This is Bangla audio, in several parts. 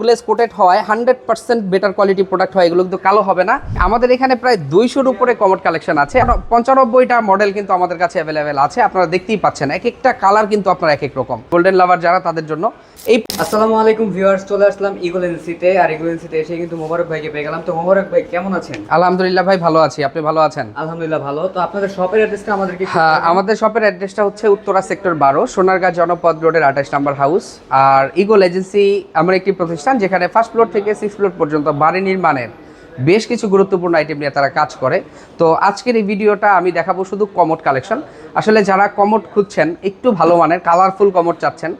গ্লেস কোটেড হয় hundred percent better quality product হয়, এগুলো কিন্তু কালো হবে না। আমাদের এখানে প্রায় দুইশোর উপরে কমোড কালেকশন আছে। পঞ্চানব্বইটা মডেল কিন্তু আমাদের কাছে অ্যাভেলেবেল আছে, আপনারা দেখতেই পাচ্ছেন। এক একটা কালার কিন্তু আপনার এক এক রকম। গোল্ডেন লাভার যারা, তাদের জন্য এই আসসালামু আলাইকুম ভিউয়ার্স চলে আসলাম ইগল এজেন্সিতে আর ইগল এজেন্সিতে এসে কিন্তু মোবারক ভাইকে পেয়ে গেলাম। তো মোবারক ভাই কেমন আছেন? আলহামদুলিল্লাহ ভাই ভালো আছি। আপনি ভালো আছেন? আলহামদুলিল্লাহ ভালো। তো আপনাদের শপের অ্যাড্রেসটা আমাদেরকে হ্যাঁ আমাদের শপের অ্যাড্রেসটা হচ্ছে উত্তরা সেক্টর বারো সোনারগাঁ জনপদ রোডের আঠাশ নাম্বার হাউস। আর ইগল এজেন্সি আমার একটি প্রতিষ্ঠান যেখানে ফার্স্ট ফ্লোর থেকে সিক্স ফ্লোর পর্যন্ত বাড়ি নির্মাণের বেশ কিছু গুরুত্বপূর্ণ আইটেম নিয়ে তারা কাজ করে। তো আজকের এই ভিডিওটা আমি দেখাবো শুধু কমোড কালেকশন আসলে যারা কমোড খুঁজছেন একটু ভালো মানের কালারফুল কমোড চাচ্ছেন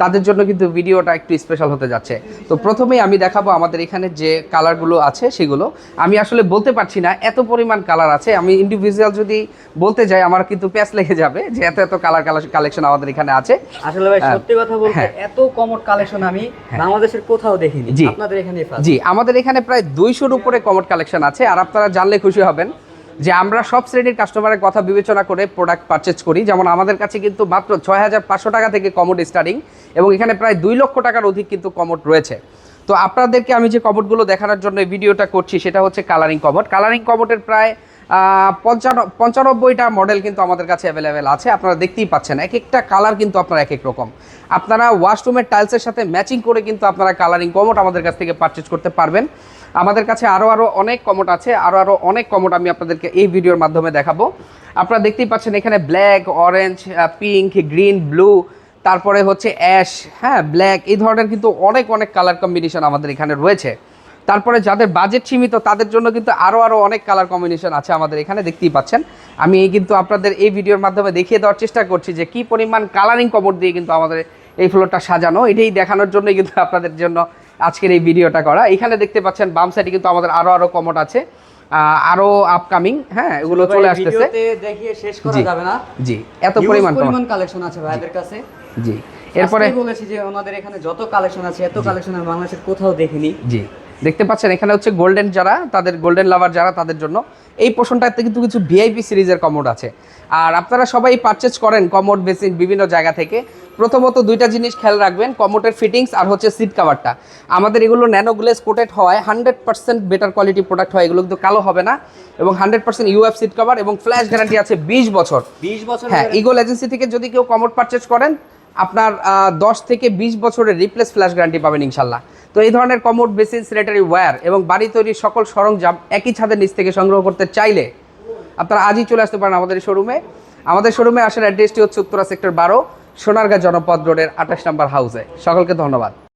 তাদের জন্য কিন্তু ভিডিওটা একটু স্পেশাল হতে যাচ্ছে। তো প্রথমেই আমি দেখাবো আমাদের এখানে যে কালারগুলো আছে সেগুলো। আমি আসলে বলতে পারছি না এত পরিমাণ কালার আছে। আমি ইন্ডিভিজুয়াল যদি বলতে যাই আমার কিন্তু প্যাচ লেগে যাবে যে এত এত কালার কালেকশন আমাদের এখানে আছে। আসলে ভাই হ্যাঁ। সত্যি কথা বলতে হ্যাঁ। এত কমট কালেকশন আমি বাংলাদেশের কোথাও দেখিনি। আপনাদের এখানে জি আমাদের এখানে প্রায় দুইশোর উপরে কমোড কালেকশন আছে। আর আপনারা জানলে খুশি হবেন যে আমরা সব শ্রেণির কাস্টমারের কথা বিবেচনা করে প্রোডাক্ট পারচেজ করি। যেমন আমাদের কাছে কিন্তু মাত্র ছয় হাজার পাঁচশো টাকা থেকে কমোড স্টার্টিং এবং এখানে প্রায় দুই লক্ষ টাকার অধিক কিন্তু কমোড রয়েছে। তো আপনাদেরকে আমি যে কমোডগুলো দেখানোর জন্য ভিডিওটা করছি, সেটা হচ্ছে কালারিং কমোড কালারিং কমোডের প্রায় পঞ্চানব্বইটা মডেল কিন্তু আমাদের কাছে অ্যাভেলেবেল আছে। আপনারা দেখতেই পাচ্ছেন, এক একটা কালার কিন্তু আপনার এক এক রকম। আপনারা ওয়াশরুমের টাইলসের সাথে ম্যাচিং করে কিন্তু আপনারা কালারিং কমোড আমাদের কাছ থেকে পারচেজ করতে পারবেন। আমাদের কাছে আরও আরও অনেক কমোড আছে আরও আরও অনেক কমোড আমি আপনাদেরকে এই ভিডিওর মাধ্যমে দেখাবো। আপনারা দেখতেই পাচ্ছেন এখানে black orange pink green blue তারপরে হচ্ছে অ্যাশ হ্যাঁ ব্ল্যাক এই ধরনের কিন্তু অনেক অনেক কালার কম্বিনেশন আমাদের এখানে রয়েছে। তারপরে যাদের বাজেট সীমিত, তাদের জন্য কিন্তু আরও আরও অনেক কালার কম্বিনেশন আছে আমাদের এখানে, দেখতেই পাচ্ছেন। আমি এই কিন্তু আপনাদের এই ভিডিওর মাধ্যমে দেখিয়ে দেওয়ার চেষ্টা করছি যে কি পরিমাণ কালারিং কমোড দিয়ে কিন্তু আমাদের এই ফ্লোরটা সাজানো। এটাই দেখানোর জন্যই কিন্তু আপনাদের জন্য আজকের এই ভিডিওটা করা। এখানে দেখতে পাচ্ছেন বাম সাইডে কিন্তু আমাদের আরও আরও কমট আছে। আরও আপকামিং হ্যাঁ এগুলো চলে আসতেছে। দেখিয়ে শেষ করা যাবে না। জি এত পরিমাণ পরিমাণ কালেকশন আছে ভাইদের কাছে। জি এরপরে বলেছি যে ওনাদের এখানে যত কালেকশন আছে এত কালেকশন আমি বাংলাদেশের কোথাও দেখিনি। জি। দেখতে পাচ্ছেন এখানে হচ্ছে গোল্ডেন যারা তাদের গোল্ডেন লাভার যারা তাদের জন্য। এই পোষণটাতে কিন্তু কিছু ভিআইপি সিরিজের কমোড আছে। আর আপনারা সবাই পারচেজ করেন কমোড বেসিন বিভিন্ন জায়গা থেকে। প্রথমত দুইটা জিনিস খেয়াল রাখবেন কমোটের ফিটিংস আর হচ্ছে সিট কাভারটা আমাদের এগুলো ন্যানো গ্লেস কোটেড হওয়ায় hundred percent better quality product হয় এগুলো কিন্তু কালো হবে না। এবং hundred percent UF seat cover এবং ফ্ল্যাশ গ্যারান্টি আছে বিশ বছর। বিশ বছর হ্যাঁ ইগল এজেন্সি থেকে যদি কেউ কমোড পারচেজ করেন আপনার দশ থেকে বিশ বছরের রিপ্লেস ফ্ল্যাশ গ্যারান্টি পাবেন ইনশাল্লাহ। তো এই ধরনের কমোড বেসিন সিলেটারি ওয়্যার এবং বাড়ি তৈরির সকল সরঞ্জাম একই ছাদের নিচ থেকে সংগ্রহ করতে চাইলে আপনারা আজই চলে আসতে পারেন আমাদের শোরুমে আমাদের শোরুমে আসার অ্যাড্রেসটি হচ্ছে উত্তরা সেক্টর বারো, সোনারগাঁ জনপদ রোডের আঠাশ নম্বর হাউসে সকলকে ধন্যবাদ।